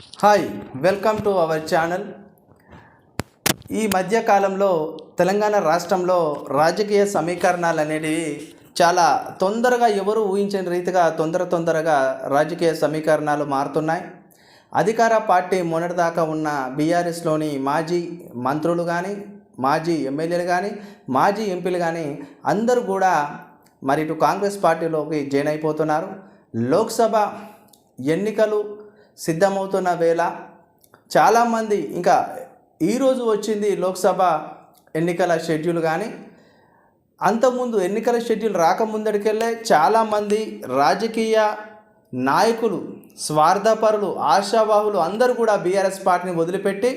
Hi welcome to our channel ఈ మధ్యకాలంలో తెలంగాణ రాష్ట్రంలో రాజకీయ సమీకరణాలు అనేటివి చాలా తొందరగా ఎవరు ఊహించని రీతిగా తొందర తొందరగా రాజకీయ సమీకరణాలు మారుతున్నాయి. అధికార పార్టీ మొన్నటిదాకా ఉన్న బీఆర్ఎస్లోని మాజీ మంత్రులు కానీ మాజీ ఎమ్మెల్యేలు కానీ మాజీ ఎంపీలు కానీ అందరూ కూడా మరి ఇటు కాంగ్రెస్ పార్టీలోకి జాయిన్ అయిపోతున్నారు. లోక్సభ ఎన్నికలు సిద్ధమవుతున్న వేళ చాలామంది ఇంకా ఈరోజు వచ్చింది లోక్సభ ఎన్నికల షెడ్యూల్ కానీ అంతకుముందు ఎన్నికల షెడ్యూల్ రాకముందడికెళ్ళే చాలామంది రాజకీయ నాయకులు స్వార్థపరులు ఆశావాహులు అందరూ కూడా బీఆర్ఎస్ పార్టీని వదిలిపెట్టి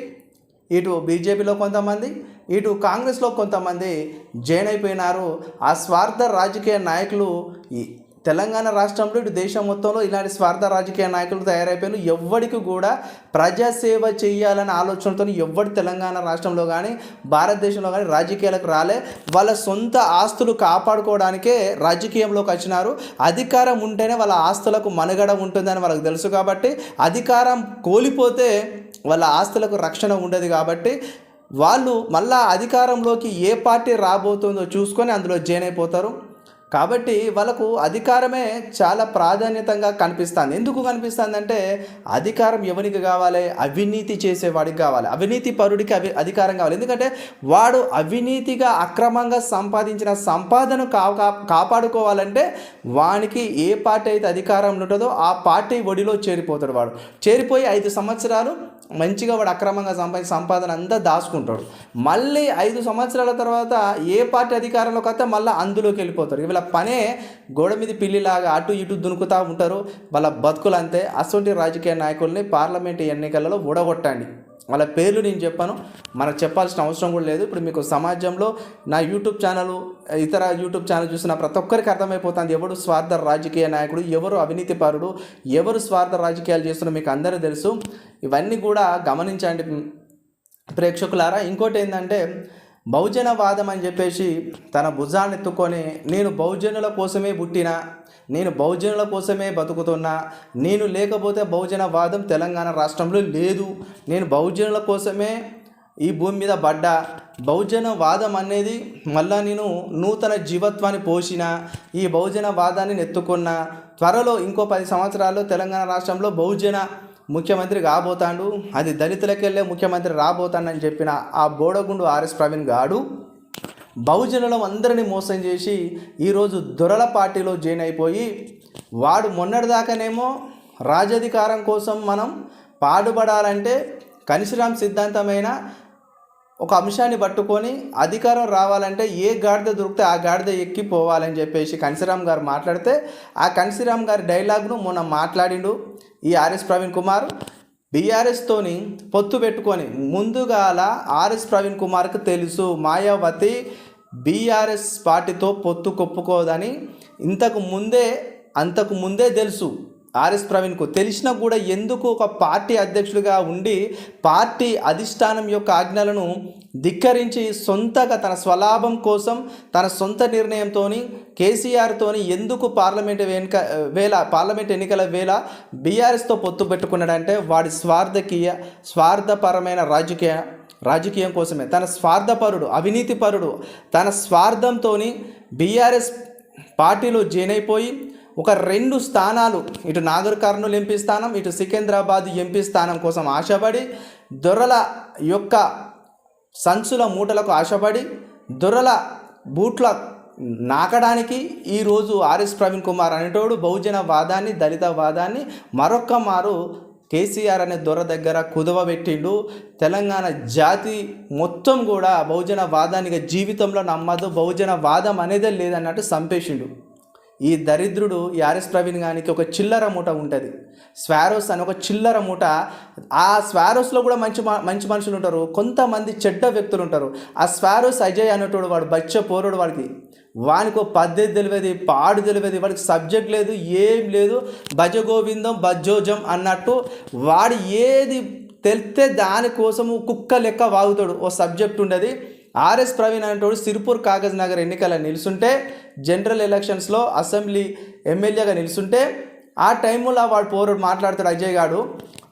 ఇటు బీజేపీలో కొంతమంది ఇటు కాంగ్రెస్లో కొంతమంది జాయిన్ అయిపోయినారు. ఆ స్వార్థ రాజకీయ నాయకులు ఈ తెలంగాణ రాష్ట్రంలో ఇటు దేశం మొత్తంలో ఇలాంటి స్వార్థ రాజకీయ నాయకులు తయారైపోయారు ఎవ్వడికి కూడా ప్రజాసేవ చేయాలనే ఆలోచనతో ఎవ్వడి తెలంగాణ రాష్ట్రంలో కానీ భారతదేశంలో కానీ రాజకీయాలకు రాలే. వాళ్ళ సొంత ఆస్తులు కాపాడుకోవడానికే రాజకీయంలోకి వచ్చినారు. అధికారం ఉంటేనే వాళ్ళ ఆస్తులకు మనుగడ ఉంటుందని వాళ్ళకి తెలుసు కాబట్టి అధికారం కోల్పోతే వాళ్ళ ఆస్తులకు రక్షణ ఉండదు కాబట్టి వాళ్ళు మళ్ళా అధికారంలోకి ఏ పార్టీ రాబోతుందో చూసుకొని అందులో జాయిన్ అయిపోతారు. కాబట్టి వాళ్ళకు అధికారమే చాలా ప్రాధాన్యతంగా కనిపిస్తుంది. ఎందుకు కనిపిస్తుంది అంటే అధికారం ఎవరికి కావాలి? అవినీతి చేసేవాడికి కావాలి. అవినీతి పరుడికి అవి అధికారం కావాలి. ఎందుకంటే వాడు అవినీతిగా అక్రమంగా సంపాదించిన సంపాదన కా కా- కాపాడుకోవాలంటే వానికి ఏ పార్టీ అయితే అధికారంలో ఉంటుందో ఆ పార్టీ ఒడిలో చేరిపోతాడు వాడు. చేరిపోయి ఐదు సంవత్సరాలు మంచిగా వాడు అక్రమంగా సంపాదించిన సంపాదన అంతా దాచుకుంటాడు. మళ్ళీ ఐదు సంవత్సరాల తర్వాత ఏ పార్టీ అధికారంలోకి వస్తే మళ్ళీ అందులోకి వెళ్ళిపోతారు. వీళ్ళ పనే గోడ మీద పిల్లిలాగా అటు ఇటు దునుకుతూ ఉంటారు. వాళ్ళ బతుకులు అంతే అసొంటి రాజకీయ నాయకుల్ని పార్లమెంట్ ఎన్నికలలో ఊడగొట్టండి. వాళ్ళ పేర్లు నేను చెప్పాను. మనకు చెప్పాల్సిన అవసరం కూడా లేదు. ఇప్పుడు మీకు సమాజంలో నా యూట్యూబ్ ఛానల్ ఇతర యూట్యూబ్ ఛానల్ చూసిన ప్రతి ఒక్కరికి అర్థమైపోతుంది. ఎవడు స్వార్థ రాజకీయ నాయకుడు ఎవరు అవినీతిపరుడు ఎవరు స్వార్థ రాజకీయాలు చేస్తున్నారో మీకు అందరూ తెలుసు. ఇవన్నీ కూడా గమనించండి ప్రేక్షకులారా. ఇంకోటి ఏంటంటే బహుజనవాదం అని చెప్పేసి తన భుజాన్ని ఎత్తుకొని నేను బహుజనుల కోసమే పుట్టిన నేను బహుజనుల కోసమే బతుకుతున్నా నేను లేకపోతే బహుజనవాదం తెలంగాణ రాష్ట్రంలో లేదు నేను బహుజనుల కోసమే ఈ భూమి మీద పడ్డా బహుజనవాదం అనేది మళ్ళా నేను నూతన జీవత్వాన్ని పోసిన ఈ బహుజనవాదాన్ని ఎత్తుకున్న త్వరలో ఇంకో పది సంవత్సరాల్లో తెలంగాణ రాష్ట్రంలో బహుజన ముఖ్యమంత్రి కాబోతాడు అది దళితులకెళ్ళే ముఖ్యమంత్రి రాబోతాడని చెప్పిన ఆ బోడగుండు ఆర్ఎస్ ప్రవీణ్ గాడు బహుజనులం అందరినీ మోసం చేసి ఈరోజు దొరల పార్టీలో జాయిన్ అయిపోయి వాడు మొన్నటిదాకానేమో రాజధికారం కోసం మనం పాడుపడాలంటే కనిశ్రామ్ సిద్ధాంతమైన ఒక అంశాన్ని పట్టుకొని అధికారం రావాలంటే ఏ గాడిద దొరికితే ఆ గాడిద ఎక్కి పోవాలని చెప్పేసి కన్సీరామ్ గారు మాట్లాడితే ఆ కన్సీరామ్ గారి డైలాగ్ను మొన్న మాట్లాడిండు ఈ ఆర్ఎస్ ప్రవీణ్ కుమార్. బీఆర్ఎస్తోని పొత్తు పెట్టుకొని ముందుగాల ఆర్ఎస్ ప్రవీణ్ కుమార్కి తెలుసు మాయావతి బీఆర్ఎస్ పార్టీతో పొత్తు కొప్పుకోదని ఇంతకు ముందే అంతకు ముందే తెలుసు. ఆర్ఎస్ ప్రవీణ్కు తెలిసినా కూడా ఎందుకు ఒక పార్టీ అధ్యక్షుడిగా ఉండి పార్టీ అధిష్టానం యొక్క ఆజ్ఞలను ధిక్కరించి సొంతగా తన స్వలాభం కోసం తన సొంత నిర్ణయంతో కేసీఆర్తోని ఎందుకు పార్లమెంట్ వెనుక వేళ పార్లమెంట్ ఎన్నికల వేళ బీఆర్ఎస్తో పొత్తు పెట్టుకున్నాడంటే వాడి స్వార్థకీయ స్వార్థపరమైన రాజకీయ రాజకీయం కోసమే. తన స్వార్థపరుడు అవినీతిపరుడు తన స్వార్థంతో బీఆర్ఎస్ పార్టీలో జాయిన్ అయిపోయి ఒక రెండు స్థానాలు ఇటు నాగర్ కర్నూలు ఎంపీ స్థానం ఇటు సికింద్రాబాద్ ఎంపీ స్థానం కోసం ఆశపడి దొరల యొక్క సంచుల మూటలకు ఆశపడి దొరల బూట్ల నాకడానికి ఈరోజు ఆర్ఎస్ ప్రవీణ్ కుమార్ అనేటోడు బహుజన వాదాన్ని దళిత వాదాన్ని మరొక్క మారు కేసీఆర్ అనే దొర దగ్గర కుదవ పెట్టిండు. తెలంగాణ జాతి మొత్తం కూడా బహుజన వాదానికి జీవితంలో నమ్మదు బహుజన వాదం అనేదే లేదన్నట్టు సంపేషిండు ఈ దరిద్రుడు ఈ ఆర్ఎస్ ప్రవీణ్ గానికి ఒక చిల్లర మూట ఉంటుంది. స్వారోస్ అని ఒక చిల్లర మూట. ఆ స్వారోస్లో కూడా మంచి మంచి మనుషులు ఉంటారు. కొంతమంది చెడ్డ వ్యక్తులు ఉంటారు. ఆ స్వారోస్ అజయ్ అనేటోడు వాడు బచ్చ పోరుడు వాడికి. వానికి ఒక పద్ధతి తెలియదు పాడు తెలియదు వాడికి సబ్జెక్ట్ లేదు ఏం లేదు. భజ గోవిందం భజోజం అన్నట్టు వాడు ఏది తెలితే దానికోసము కుక్క లెక్క వాగుతాడు. ఓ సబ్జెక్ట్ ఉండదు. ఆర్ఎస్ ప్రవీణ్ అనేటోడు సిరిపూర్ కాగజ్ నగర్ ఎన్నికల నిలుచుంటే జనరల్ ఎలక్షన్స్లో అసెంబ్లీ ఎమ్మెల్యేగా నిలుచుంటే ఆ టైంలో వాడు పోరుడు మాట్లాడతాడు అజయ్ గాడు.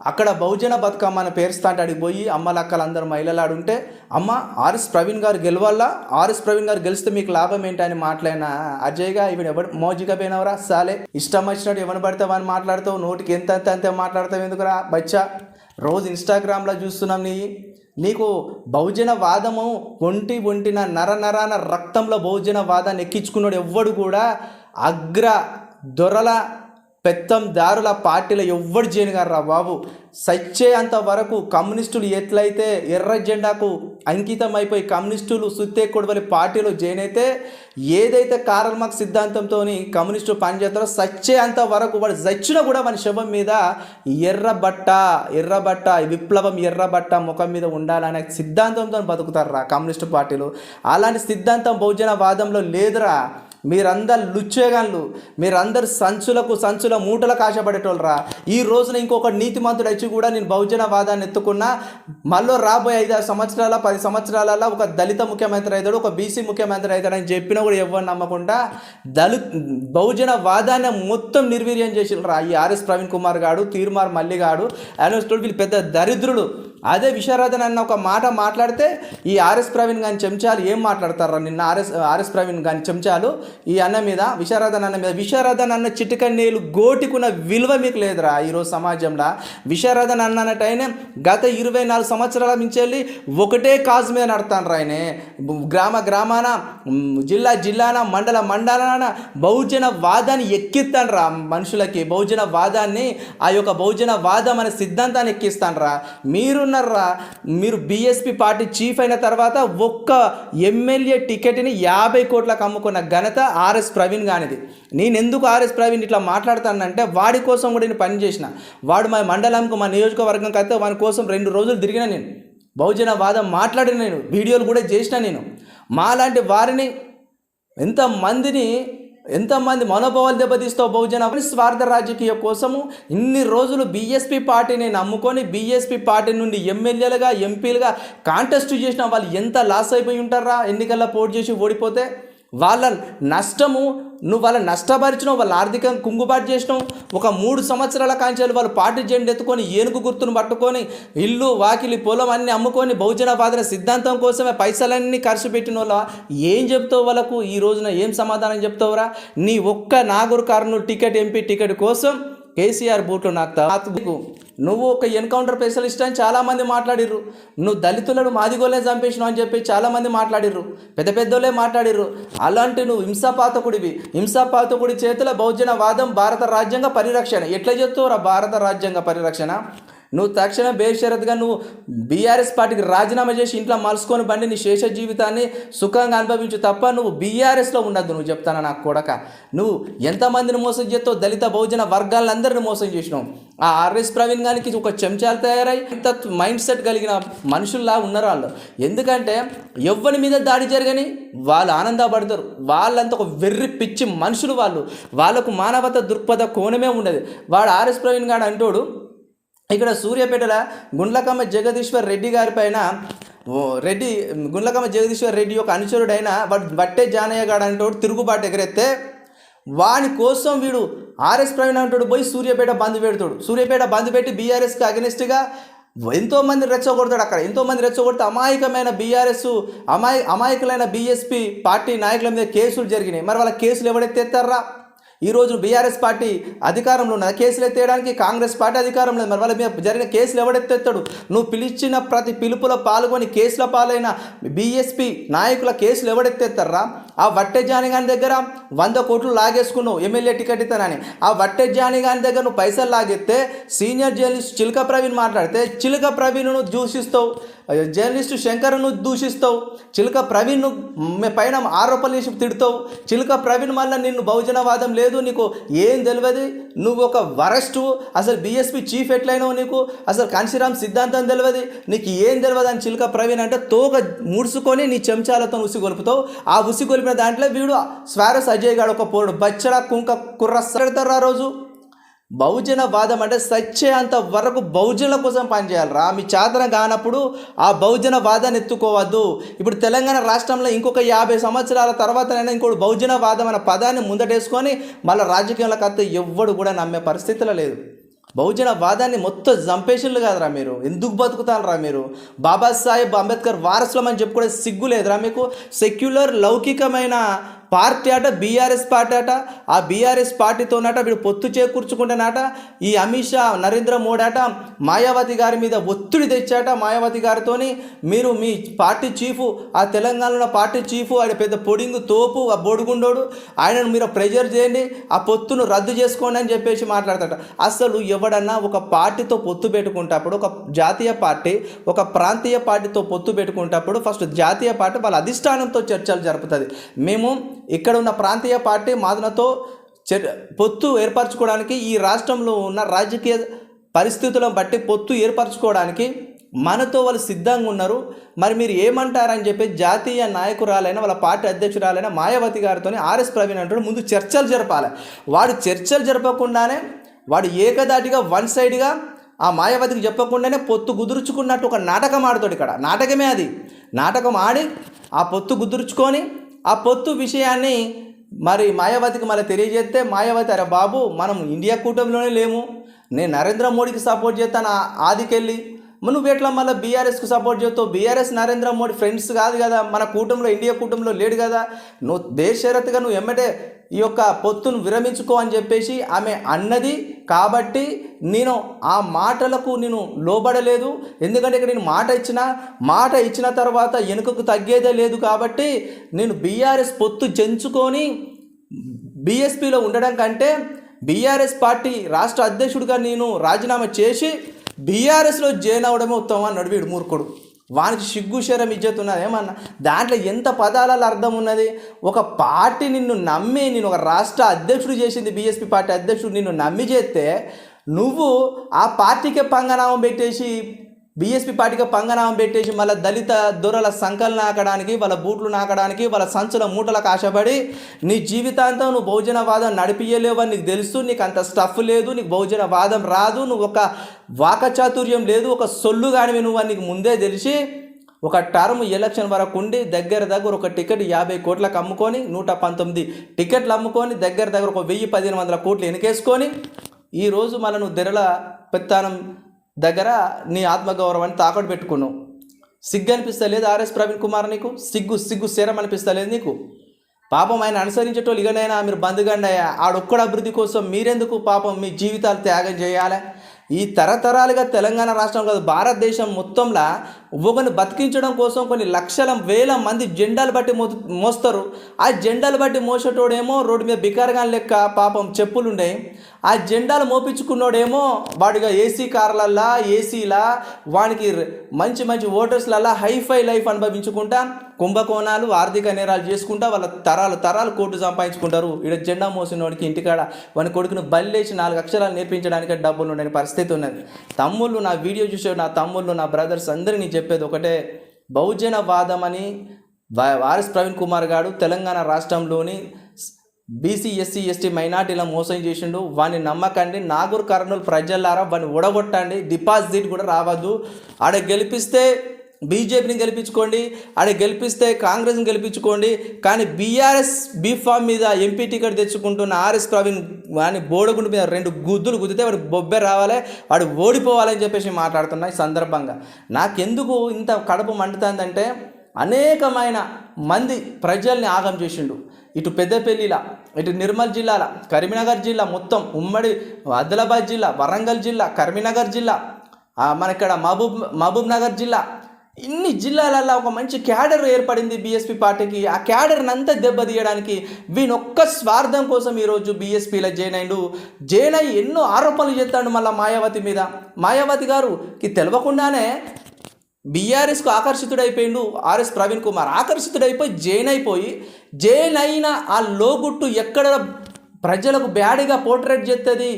అక్కడ బహుజన బతుకమ్మ అని పేరుస్తాంటే అడిగి పోయి అమ్మలక్కలు అందరూ మహిళలు ఆడుంటే అమ్మ ఆర్ఎస్ ప్రవీణ్ గారు గెలవాలా? ఆర్ఎస్ ప్రవీణ్ గారు గెలిస్తే మీకు లాభం ఏంటి అని మాట్లాడిన అజయ్గా ఇవి ఎవడు? మోజిగా పోయినవరా? సాలే. ఇష్టం వచ్చినట్టు ఎవరు పడతావు అని మాట్లాడతావు? నోటికి ఎంత అంతే మాట్లాడతావు ఎందుకురా? బచ్చా రోజు ఇన్స్టాగ్రామ్లో చూస్తున్నాం నీ నీకు బహుజన వాదము ఒంటి ఒంటిన నర నరాన రక్తంలో బహుజన వాదాన్ని ఎక్కించుకున్నాడు ఎవ్వడు కూడా. అగ్ర దొరల పెత్తందారుల పార్టీలో ఎవ్వడు చేయనుగారు రా బాబు సచ్చేంత వరకు కమ్యూనిస్టులు ఎట్లయితే ఎర్ర జెండాకు అంకితం అయిపోయి కమ్యూనిస్టులు సుత్తే కొడవలి పార్టీలో జాయిన్ అయితే ఏదైతే కారల్ మార్క్స్ సిద్ధాంతంతో కమ్యూనిస్టులు పనిచేస్తారో సచ్చేంత వరకు వాడు చచ్చినా కూడా మన శవం మీద ఎర్రబట్ట ఎర్రబట్ట విప్లవం ఎర్రబట్ట ముఖం మీద ఉండాలనే సిద్ధాంతంతో బతుకుతారు రా కమ్యూనిస్టు పార్టీలు. అలాంటి సిద్ధాంతం బహుజన వాదంలో లేదురా. మీరందరు లుచ్చేగాన్లు మీరందరు సంచులకు సంచుల మూటలకు ఆశపడేటోళ్ళు ఈ రోజున ఇంకొక నీతిమంతుడు వచ్చి కూడా నేను బహుజన వాదాన్ని ఎత్తుకున్నా మళ్ళీ రాబోయే ఐదు ఆరు సంవత్సరాల పది సంవత్సరాలలో ఒక దళిత ముఖ్యమంత్రి అవుతాడు ఒక బీసీ ముఖ్యమంత్రి అవుతాడని చెప్పినా కూడా ఎవరు నమ్మకుండా దళిత్ బహుజన వాదాన్ని మొత్తం నిర్వీర్యం చేసినరా ఈ ఆర్ఎస్ ప్రవీణ్ కుమార్ గాడు తీర్మార్ మల్లి గాడు అనోస్టోడు వీళ్ళు పెద్ద దరిద్రుడు అదే విశారదన్ అన్న ఒక మాట మాట్లాడితే ఈ ఆర్ఎస్ ప్రవీణ్ కానీ చెంచాలు ఏం మాట్లాడతారా నిన్న ఆర్ఎస్ ఆర్ఎస్ ప్రవీణ్ కానీ చెంచాలు? ఈ అన్న మీద విశారదన్ అన్న మీద విశారదన్ అన్న చిటికన్నీలు గోటికున్న విలువ మీకు లేదురా ఈరోజు సమాజంలో. విశారదన్ అన్న అన్నట్టు ఆయన గత ఇరవై నాలుగు సంవత్సరాల నుంచి వెళ్ళి ఒకటే కాజ్ మీద నడతాను ఆయన. గ్రామ గ్రామాన జిల్లా జిల్లాన మండల మండలాన బహుజన వాదాన్ని ఎక్కిస్తాను రా మనుషులకి. బహుజన వాదాన్ని ఆ యొక్క బహుజన వాదం అనే సిద్ధాంతాన్ని ఎక్కిస్తాను రా మీరున్నారా మీరు బీఎస్పీ పార్టీ చీఫ్ అయిన తర్వాత ఒక్క ఎమ్మెల్యే టికెట్ని యాభై కోట్లకు అమ్ముకున్న ఘనత ఆర్ఎస్ ప్రవీణ్ కానిది నేను ఎందుకు ఆర్ఎస్ ప్రవీణ్ ఇట్లా మాట్లాడతానంటే వాడి కోసం కూడా నేను పనిచేసిన వాడు మా మండలంకు మా నియోజకవర్గంకి అయితే వాని కోసం రెండు రోజులు తిరిగిన నేను. బహుజన వాదం మాట్లాడిన నేను. వీడియోలు కూడా చేసిన నేను. మాలాంటి వారిని ఎంతమందిని ఎంతమంది మనోభావాలు దెబ్బతీస్తావు బహుజన స్వార్థ రాజకీయ కోసము ఇన్ని రోజులు బీఎస్పీ పార్టీని నమ్ముకొని బీఎస్పీ పార్టీ నుండి ఎమ్మెల్యేలుగా ఎంపీలుగా కాంటెస్ట్ చేసిన వాళ్ళు ఎంత లాస్ అయిపోయి ఉంటారా? ఎన్నికల్లో పోటీ చేసి ఓడిపోతే వాళ్ళ నష్టము నువ్వు వాళ్ళ నష్టపరిచినావు వాళ్ళ ఆర్థికంగా కుంగుబాటు చేసినావు. ఒక మూడు సంవత్సరాల కాంచాలు వాళ్ళు పార్టీ జెండా ఎత్తుకొని ఏనుగు గుర్తును పట్టుకొని ఇల్లు వాకిలి పొలం అన్ని అమ్ముకొని బహుజన బాధన సిద్ధాంతం కోసమే పైసలన్నీ ఖర్చు పెట్టిన వాళ్ళ ఏం చెప్తావు వాళ్ళకు? ఈ రోజున ఏం సమాధానం చెప్తావురా? నీ ఒక్క నాగూరు టికెట్ ఎంపీ టికెట్ కోసం కేసీఆర్ బూట్లు నాకు నువ్వు ఒక ఎన్కౌంటర్ స్పెషలిస్ట్ అని చాలామంది మాట్లాడిర్రు. నువ్వు దళితులను మాదిగోలే చంపేసినావు అని చెప్పి చాలామంది మాట్లాడిర్రు. పెద్ద పెద్దోళ్ళే మాట్లాడిర్రు. అలాంటి నువ్వు హింసాపాతకుడివి హింసాపాతకుడి చేతుల బహుజనవాదం భారత రాజ్యాంగ పరిరక్షణ. ఎట్లా చెప్తావురా భారత రాజ్యాంగ పరిరక్షణ? నువ్వు తక్షణం బేషరత్గా నువ్వు బీఆర్ఎస్ పార్టీకి రాజీనామా చేసి ఇంట్లో మలుసుకొని బండి నీ శేష జీవితాన్ని సుఖంగా అనుభవించు తప్ప నువ్వు బీఆర్ఎస్లో ఉండద్దు నువ్వు చెప్తాను నాకు కొడక? నువ్వు ఎంతమందిని మోసం చేస్తావు? దళిత బహుజన వర్గాలందరినీ మోసం చేసినావు. ఆ ఆర్ఎస్ ప్రవీణ్ గారికి ఒక చెంచాలు తయారై ఇంత మైండ్ సెట్ కలిగిన మనుషుల్లా ఉన్నారు వాళ్ళు. ఎందుకంటే ఎవరి మీద దాడి జరగని వాళ్ళు ఆనందపడతారు. వాళ్ళంతా ఒక వెర్రి పిచ్చి మనుషులు వాళ్ళు. వాళ్ళకు మానవత దృక్పథ కోణమే ఉండదు. వాడు ఆర్ఎస్ ప్రవీణ్ గారు అంటోడు ఇక్కడ సూర్యాపేటల గుండ్లకమ్మ జగదీశ్వర్ రెడ్డి గారి పైన ఓ రెడ్డి గుండ్లకమ్మ జగదీశ్వర్ రెడ్డి యొక్క అనుచరుడైన వాడు బట్టే జానయ్య గాడు అంటోడు తిరుగుబాటు ఎగరెత్తే వాని కోసం వీడు ఆర్ఎస్ ప్రవీణ్ అంటాడు పోయి సూర్యాపేట బంద్ పెడతాడు. సూర్యాపేట బంద్ పెట్టి బీఆర్ఎస్కి అగనిస్ట్గా ఎంతోమంది రెచ్చగొడతాడు అక్కడ. ఎంతోమంది రెచ్చగొడితే అమాయకమైన బీఆర్ఎస్ అమాయ అమాయకులైన బీఎస్పీ పార్టీ నాయకుల మీద కేసులు జరిగినాయి. మరి వాళ్ళ కేసులు ఎవడెత్తేస్తారా ఈ రోజు బీఆర్ఎస్ పార్టీ అధికారంలో ఉన్న కేసులు ఎత్తేయడానికి కాంగ్రెస్ పార్టీ అధికారంలో మరి వాళ్ళ మీద జరిగిన కేసులు ఎవడెత్తాడు నువ్వు పిలిచిన ప్రతి పిలుపులో పాల్గొని కేసుల పాలైన బీఎస్పీ నాయకుల కేసులు ఎవడెత్తేస్తారా ఆ వట్టె జానిగాని దగ్గర వంద కోట్లు లాగేసుకున్నావు ఎమ్మెల్యే టికెట్ ఇస్తానని. ఆ వట్టె జానిగాని దగ్గర నువ్వు పైసలు లాగెత్తే సీనియర్ జర్నలిస్ట్ చిలక ప్రవీణ్ మాట్లాడితే చిలక ప్రవీణ్ను దూషిస్తావు. జర్నలిస్టు శంకర్ను దూషిస్తావు చిలుక ప్రవీణ్ను పైన ఆరోపణలు చేసి తిడతావు చిలుక ప్రవీణ్ మళ్ళీ నిన్ను బహుజనవాదం లేదు నీకు ఏం తెలియదు నువ్వు ఒక వరస్టు అసలు బీఎస్పీ చీఫ్ ఎట్లయినావు నీకు అసలు కాంశీరామ్ సిద్ధాంతం తెలియదు నీకు ఏం తెలియదు అని చిలుక ప్రవీణ్ అంటే తోక ముడుచుకొని నీ చెంచాలతో ఉసిగొలుపుతావు ఆ ఉసిగొలిపిన దాంట్లో వీడు స్వారస్ అజయ్ గాడు ఒక పోడు బచ్చడ కుంక కుర్ర సడతారు ఆ రోజు. బహుజన వాదం అంటే సచ్చేంత వరకు బహుజనుల కోసం పనిచేయాలరా మీ చాతన కానప్పుడు ఆ బహుజన వాదాన్ని ఎత్తుకోవద్దు. ఇప్పుడు తెలంగాణ రాష్ట్రంలో ఇంకొక యాభై సంవత్సరాల తర్వాతనైనా ఇంకోటి బహుజన వాదం అనే పదాన్ని ముందటేసుకొని మళ్ళీ రాజకీయంలోకి వస్తే ఎవ్వడు కూడా నమ్మే పరిస్థితిలో లేదు. బహుజన వాదాన్ని మొత్తం చంపేసిళ్ళు కాదురా మీరు. ఎందుకు బతుకుతారా మీరు? బాబాసాహెబ్ అంబేద్కర్ వారసులమని చెప్పుకునే సిగ్గు లేదురా మీకు? సెక్యులర్ లౌకికమైన పార్టీ అట బీఆర్ఎస్ పార్టీ అట ఆ బీఆర్ఎస్ పార్టీతోనట వీడు పొత్తు చేకూర్చుకుంటేనట ఈ అమిత్ షా నరేంద్ర మోడీ అట మాయావతి గారి మీద ఒత్తిడి తెచ్చాట మాయావతి గారితోని. మీరు మీ పార్టీ చీఫ్ ఆ తెలంగాణలో పార్టీ చీఫ్ ఆయన పెద్ద పొడింగు తోపు ఆ బొడుగుండోడు ఆయనను మీరు ప్రెజర్ చేయండి ఆ పొత్తును రద్దు చేసుకోండి అని చెప్పేసి మాట్లాడతాట. అసలు ఎవడన్నా ఒక పార్టీతో పొత్తు పెట్టుకుంటప్పుడు ఒక జాతీయ పార్టీ ఒక ప్రాంతీయ పార్టీతో పొత్తు పెట్టుకుంటప్పుడు ఫస్ట్ జాతీయ పార్టీ వాళ్ళ అధిష్టానంతో చర్చలు జరుపుతుంది. మేము ఇక్కడ ఉన్న ప్రాంతీయ పార్టీ మాదనతో పొత్తు ఏర్పరచుకోవడానికి ఈ రాష్ట్రంలో ఉన్న రాజకీయ పరిస్థితులను బట్టి పొత్తు ఏర్పరచుకోవడానికి మనతో వాళ్ళు సిద్ధంగా ఉన్నారు. మరి మీరు ఏమంటారని చెప్పి జాతీయ నాయకురాలైన వాళ్ళ పార్టీ అధ్యక్షురాలైన మాయావతి గారితో ఆర్ఎస్ ప్రవీణ్ అంటాడు ముందు చర్చలు జరపాలి. వాడు చర్చలు జరపకుండానే వాడు ఏకదాటిగా వన్ సైడ్గా ఆ మాయావతికి చెప్పకుండానే పొత్తు కుదుర్చుకున్నట్టు ఒక నాటకం ఆడుతాడు ఇక్కడ. నాటకమే అది. నాటకం ఆడి ఆ పొత్తు కుదుర్చుకొని ఆ పొత్తు విషయాన్ని మరి మాయావతికి మళ్ళీ తెలియజేస్తే మాయావతి అరే బాబు మనం ఇండియా కూటమిలోనే లేము. నేను నరేంద్ర మోడీకి సపోర్ట్ చేస్తాను ఆదికెళ్ళి. నువ్వు ఎట్లా మళ్ళీ బీఆర్ఎస్కి సపోర్ట్ చేస్తావు? బీఆర్ఎస్ నరేంద్ర మోడీ ఫ్రెండ్స్ కాదు కదా. మన కూటమిలో ఇండియా కూటమిలో లేడు కదా. నువ్వు బేషరత్గా నువ్వు ఎమ్మటే ఈ యొక్క పొత్తును విరమించుకో అని చెప్పేసి ఆమె అన్నది కాబట్టి నేను ఆ మాటలకు నేను లోబడలేదు. ఎందుకంటే ఇక్కడ నేను మాట ఇచ్చిన మాట ఇచ్చిన తర్వాత వెనుకకు తగ్గేదే లేదు కాబట్టి నేను బీఆర్ఎస్ పొత్తు చెంచుకొని బీఎస్పీలో ఉండడం కంటే బీఆర్ఎస్ పార్టీ రాష్ట్ర అధ్యక్షుడిగా నేను రాజీనామా చేసి బీఆర్ఎస్లో జాయిన్ అవడమే ఉత్తమం అన్నాడు వీడు మూర్ఖుడు. వానికి సిగ్గు శరం ఇజ్జత్ ఉన్నది. ఏమన్నా? దాంట్లో ఎంత పదాలలో అర్థం ఉన్నది? ఒక పార్టీ నిన్ను నమ్మి నేను ఒక రాష్ట్ర అధ్యక్షుడు చేసింది బీఎస్పీ పార్టీ అధ్యక్షుడు నిన్ను నమ్మి చేస్తే నువ్వు ఆ పార్టీకే పంగనామం పెట్టేసి బీఎస్పీ పార్టీకి పంగనామం పెట్టేసి మళ్ళీ దళిత దొరల సంకలు నాకడానికి వాళ్ళ బూట్లు నాకడానికి వాళ్ళ సంచుల మూటలకు ఆశపడి నీ జీవితాంతం నువ్వు బహుజనవాదం నడిపియలేవని నీకు తెలుసు నీకు అంత స్టఫ్ లేదు నీకు బహుజనవాదం రాదు నువ్వు ఒక వాకచాతుర్యం లేదు ఒక సొల్లు కానివి నువ్వు అని నీకు ముందే తెలిసి ఒక టర్మ్ ఎలక్షన్ వరకు ఉండి దగ్గర దగ్గర ఒక టికెట్ యాభై కోట్లకు అమ్ముకొని నూట పంతొమ్మిది టికెట్లు అమ్ముకొని దగ్గర దగ్గర ఒక వెయ్యి పదిహేను వందల కోట్లు ఎనికేసుకొని ఈరోజు మళ్ళీ నువ్వు ధరల పెత్తానం దగ్గర నీ ఆత్మగౌరవాన్ని తాకట్టు పెట్టుకున్నావు. సిగ్గు అనిపిస్తలేదు ఆర్ఎస్ ప్రవీణ్ కుమార్ నీకు? సిగ్గు సిగ్గు శరం అనిపిస్తలేదు నీకు? పాపం ఆయన అనుసరించేటోళ్ళు ఇకనైనా మీరు బంధుగండి ఆడొక్కడ అభివృద్ధి కోసం మీరెందుకు పాపం మీ జీవితాలు త్యాగం చేయాలి? ఈ తరతరాలుగా తెలంగాణ రాష్ట్రం కాదు భారతదేశం మొత్తంలో ఒకరిని బతికించడం కోసం కొన్ని లక్షల వేల మంది జెండాలు బట్టి మో మోస్తారు. ఆ జెండాలు బట్టి మోసేటోడేమో రోడ్డు మీద బికారగా లెక్క పాపం చెప్పులు ఉండే ఆ జెండాలు మోపించుకున్నోడేమో వాడిగా ఏసీ కార్లల్లా ఏసీలా వానికి మంచి మంచి ఓటర్స్లల్లా హైఫై లైఫ్ అనుభవించుకుంటా కుంభకోణాలు ఆర్థిక నేరాలు చేసుకుంటా వాళ్ళ తరాలు తరాలు కోర్టు సంపాదించుకుంటారు. ఇక్కడ జెండా మోసిన వాడికి ఇంటికాడ వాని కొడుకును బల్లేసి నాలుగు అక్షరాలు నేర్పించడానికి డబ్బులు ఉండని పరిస్థితి ఉన్నది. తమ్ముళ్ళు నా వీడియో చూసే నా తమ్ముళ్ళు నా బ్రదర్స్ అందరినీ చెప్పేది ఒకటే బహుజన వాదం అని వారిస్ ప్రవీణ్ కుమార్ గారు తెలంగాణ రాష్ట్రంలోని బీసీ ఎస్సీ ఎస్టీ మైనార్టీల మోసం చేసిండు. వాడిని నమ్మకండి. నాగూర్ కర్నూలు ప్రజలారా వాడిని ఉడగొట్టండి డిపాజిట్ కూడా రావద్దు. ఆడ గెలిపిస్తే బీజేపీని గెలిపించుకోండి. ఆడ గెలిపిస్తే కాంగ్రెస్ని గెలిపించుకోండి. కానీ బీఆర్ఎస్ బీఫామ్ మీద ఎంపీ టికెట్ తెచ్చుకుంటున్న ఆర్ఎస్ ప్రవీణ్ వాని బోడగుండు మీద రెండు గుద్దులు గుద్దితే వాడు బొబ్బె రావాలి వాడు ఓడిపోవాలని చెప్పేసి మాట్లాడుతున్నా ఈ సందర్భంగా. నాకెందుకు ఇంత కడుపు మండుతుందంటే అనేకమైన మంది ప్రజల్ని ఆగం చేసిండు. ఇటు పెద్దపల్లిల ఇటు నిర్మల్ జిల్లాల కరీంనగర్ జిల్లా మొత్తం ఉమ్మడి ఆదిలాబాద్ జిల్లా వరంగల్ జిల్లా కరీంనగర్ జిల్లా మన ఇక్కడ మహబూబ్ మహబూబ్ నగర్ జిల్లా ఇన్ని జిల్లాలలో ఒక మంచి క్యాడర్ ఏర్పడింది బీఎస్పీ పార్టీకి. ఆ క్యాడర్ని అంతా దెబ్బతీయడానికి వీనొక్క స్వార్థం కోసం ఈరోజు బీఎస్పీలో జైన్ అయిండు. జైన్ అయ్యి ఎన్నో ఆరోపణలు చేస్తాడు మళ్ళీ మాయావతి మీద. మాయావతి గారుకి తెలియకుండానే బీఆర్ఎస్కు ఆకర్షితుడైపోయిండు ఆర్ఎస్ ప్రవీణ్ కుమార్. ఆకర్షితుడైపోయి జైన్ అయిపోయి జైన్ అయిన ఆ లోగుట్టు ఎక్కడ ప్రజలకు బ్యాడ్గా పోర్ట్రేట్ చేస్తుంది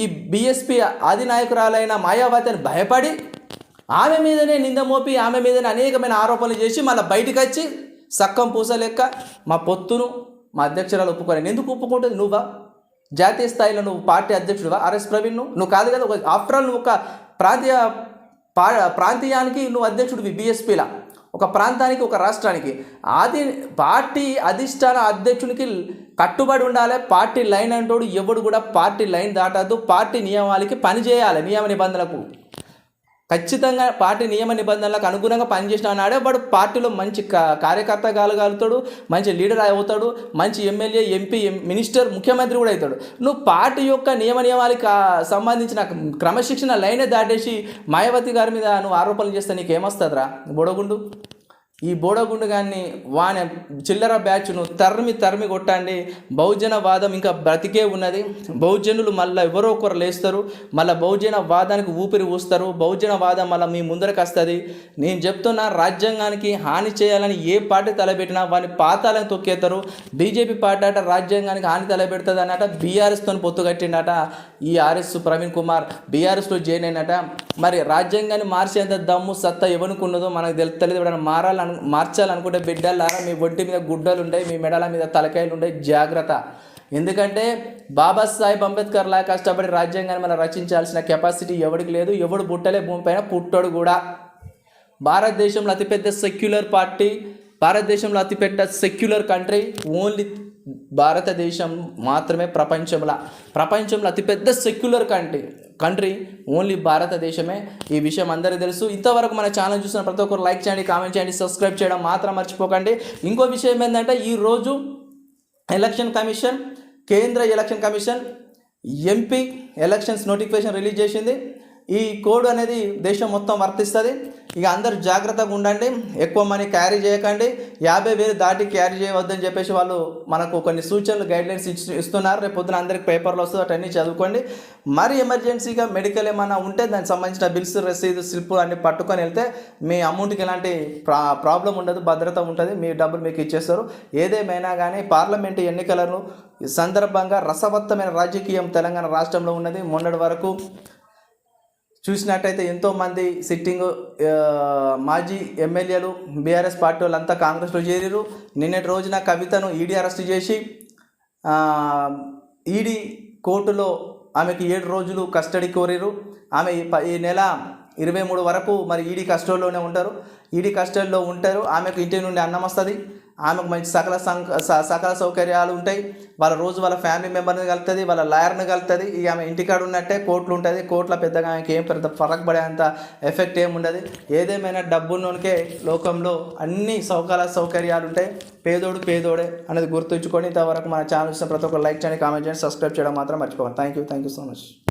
ఈ బీఎస్పీ అధినాయకురాలైన మాయావతి అని భయపడి ఆమె మీదనే నింద మోపి ఆమె మీదనే అనేకమైన ఆరోపణలు చేసి మళ్ళీ బయటకు వచ్చి సక్కం పూస లెక్క మా పొత్తును మా అధ్యక్షురాలు ఒప్పుకోలేను. ఎందుకు ఒప్పుకుంటుంది నువ్వా? జాతీయ స్థాయిలో నువ్వు పార్టీ అధ్యక్షుడువా? ఆర్ఎస్ ప్రవీణ్ నువ్వు నువ్వు కాదు కదా ఒక ఆఫ్టర్ ఆల్ నువ్వు ఒక ప్రాంతీయ పా ప్రాంతీయానికి నువ్వు అధ్యక్షుడివి బీఎస్పీలా ఒక ప్రాంతానికి ఒక రాష్ట్రానికి. అది పార్టీ అధిష్టాన అధ్యక్షునికి కట్టుబడి ఉండాలి పార్టీ లైన్ అంటోడు ఎవడు కూడా పార్టీ లైన్ దాటద్దు పార్టీ నియమాలకి పనిచేయాలి నియమ నిబంధనలకు. ఖచ్చితంగా పార్టీ నియమ నిబంధనలకు అనుగుణంగా పనిచేసిన నాడే వాడు పార్టీలో మంచి కార్యకర్త కాగలుగుతాడు మంచి లీడర్ అవుతాడు మంచి ఎమ్మెల్యే ఎంపీ ఎం- మినిస్టర్ ముఖ్యమంత్రి కూడా అవుతాడు. నువ్వు పార్టీ యొక్క నియమ నియమాలకు సంబంధించిన క్రమశిక్షణ లైనే దాటేసి మాయావతి గారి మీద నువ్వు ఆరోపణలు చేస్తే నీకేమొస్తుందిరా? బొడగుండు. ఈ బోడగుండు గాన్ని వాని చిల్లర బ్యాచ్ను తరిమి తరిమి కొట్టండి. బహుజన వాదం ఇంకా బ్రతికే ఉన్నది. బహుజనులు మళ్ళీ ఎవరో ఒకరు లేస్తారు. మళ్ళీ బహుజన వాదానికి ఊపిరి ఊస్తారు. బహుజన వాదం మళ్ళీ మీ ముందరకు వస్తుంది. నేను చెప్తున్నా రాజ్యాంగానికి హాని చేయాలని ఏ పార్టీ తలబెట్టినా వాని పాతాలను తొక్కేస్తారు. బీజేపీ పార్టీ అట రాజ్యాంగానికి హాని తలపెడుతుంది అన్నట బీఆర్ఎస్తో పొత్తు కట్టిండట ఈ ఆర్ఎస్ ప్రవీణ్ కుమార్. బీఆర్ఎస్లో జాయిన్ అయినట. మరి రాజ్యాంగాన్ని మార్చేంత దమ్ము సత్తా ఎవనుకున్నదో మనకు తెలియదు. ఎవడన్నా మారాలను మార్చాలనుకుంటే బిడ్డలారా మీ ఒంటి మీద గుడ్డలు ఉంటాయి మీ మెడల మీద తలకాయలు ఉంటాయి జాగ్రత్త. ఎందుకంటే బాబాసాహెబ్ అంబేద్కర్ లా కష్టపడి రాజ్యాంగాన్ని మనం రచించాల్సిన కెపాసిటీ ఎవడికి లేదు. ఎవడు పుట్టలే భూమిపైన పుట్టడు కూడా. భారతదేశంలో అతిపెద్ద సెక్యులర్ పార్టీ భారతదేశంలో అతిపెద్ద సెక్యులర్ కంట్రీ ఓన్లీ భారతదేశం మాత్రమే ప్రపంచంలో. ప్రపంచంలో అతిపెద్ద సెక్యులర్ కంట్రీ. కంట్రీ ఓన్లీ భారతదేశమే. ఈ విషయం అందరికీ తెలుసు. ఇంతవరకు మన ఛానల్ చూసిన ప్రతి ఒక్కరు లైక్ చేయండి కామెంట్ చేయండి సబ్స్క్రైబ్ చేయడం మాత్రం మర్చిపోకండి. ఇంకో విషయం ఏంటంటే ఈరోజు ఎలక్షన్ కమిషన్ కేంద్ర election commission MP elections notification release చేసింది. ఈ కోడ్ అనేది దేశం మొత్తం వర్తిస్తుంది. ఇక అందరు జాగ్రత్తగా ఉండండి ఎక్కువ మనీ క్యారీ చేయకండి. యాభై వేలు దాటి క్యారీ చేయవద్దని చెప్పేసి వాళ్ళు మనకు కొన్ని సూచనలు గైడ్లైన్స్ ఇచ్చి ఇస్తున్నారు. రేపు పొద్దున అందరికి పేపర్లు వస్తుంది అటన్నీ చదువుకోండి. మరి ఎమర్జెన్సీగా మెడికల్ ఏమైనా ఉంటే దానికి సంబంధించిన బిల్స్ రసీదు స్లిప్ అన్ని పట్టుకొని వెళ్తే మీ అమౌంట్కి ఎలాంటి ప్రా ప్రాబ్లం ఉండదు భద్రత ఉంటుంది. మీ డబ్బులు మీకు ఇచ్చేస్తారు. ఏదేమైనా కానీ పార్లమెంటు ఎన్నికలను ఈ సందర్భంగా రసవత్తమైన రాజకీయం తెలంగాణ రాష్ట్రంలో ఉన్నది. మొన్నటి వరకు చూసినట్టయితే ఎంతోమంది సిట్టింగ్ మాజీ ఎమ్మెల్యేలు బీఆర్ఎస్ పార్టీ వాళ్ళంతా కాంగ్రెస్లో చేరిరు నిన్నటి రోజున కవితను ఈడీ అరెస్ట్ చేసి ఈడీ కోర్టులో ఆమెకి ఏడు రోజులు కస్టడీ కోరిరు ఆమె ఈ ప- ఈ నెల ఇరవై మూడు వరకు మరి ఈడీ కస్టడీలోనే ఉంటారు. ఈడీ కస్టడీలో ఉంటారు. ఆమెకు ఇంటి నుండి అన్నం వస్తుంది. ఆమెకు మంచి సకల స- సకల సౌకర్యాలు ఉంటాయి. వాళ్ళ రోజు వాళ్ళ ఫ్యామిలీ మెంబర్ని కలుగుతుంది వాళ్ళ లాయర్ని కలుగుతుంది ఇక ఆమె ఇంటికాడ ఉన్నట్టే కోర్టులు ఉంటుంది. కోర్టులో పెద్దగా ఆమెకి ఏం పెద్ద ఫరక్ పడేంత ఎఫెక్ట్ ఏమి ఉండదు. ఏదేమైనా డబ్బున్నోనికే లోకంలో అన్ని సౌకర్య సౌకర్యాలు ఉంటాయి. పేదోడు పేదోడే అనేది గుర్తుంచుకొని ఇంతవరకు మన ఛానల్ చూసిన ప్రతి ఒక్కరు లైక్ చేయండి కామెంట్ చేయండి సబ్స్క్రైబ్ చేయడం మాత్రం మర్చిపోకండి thank you thank you so much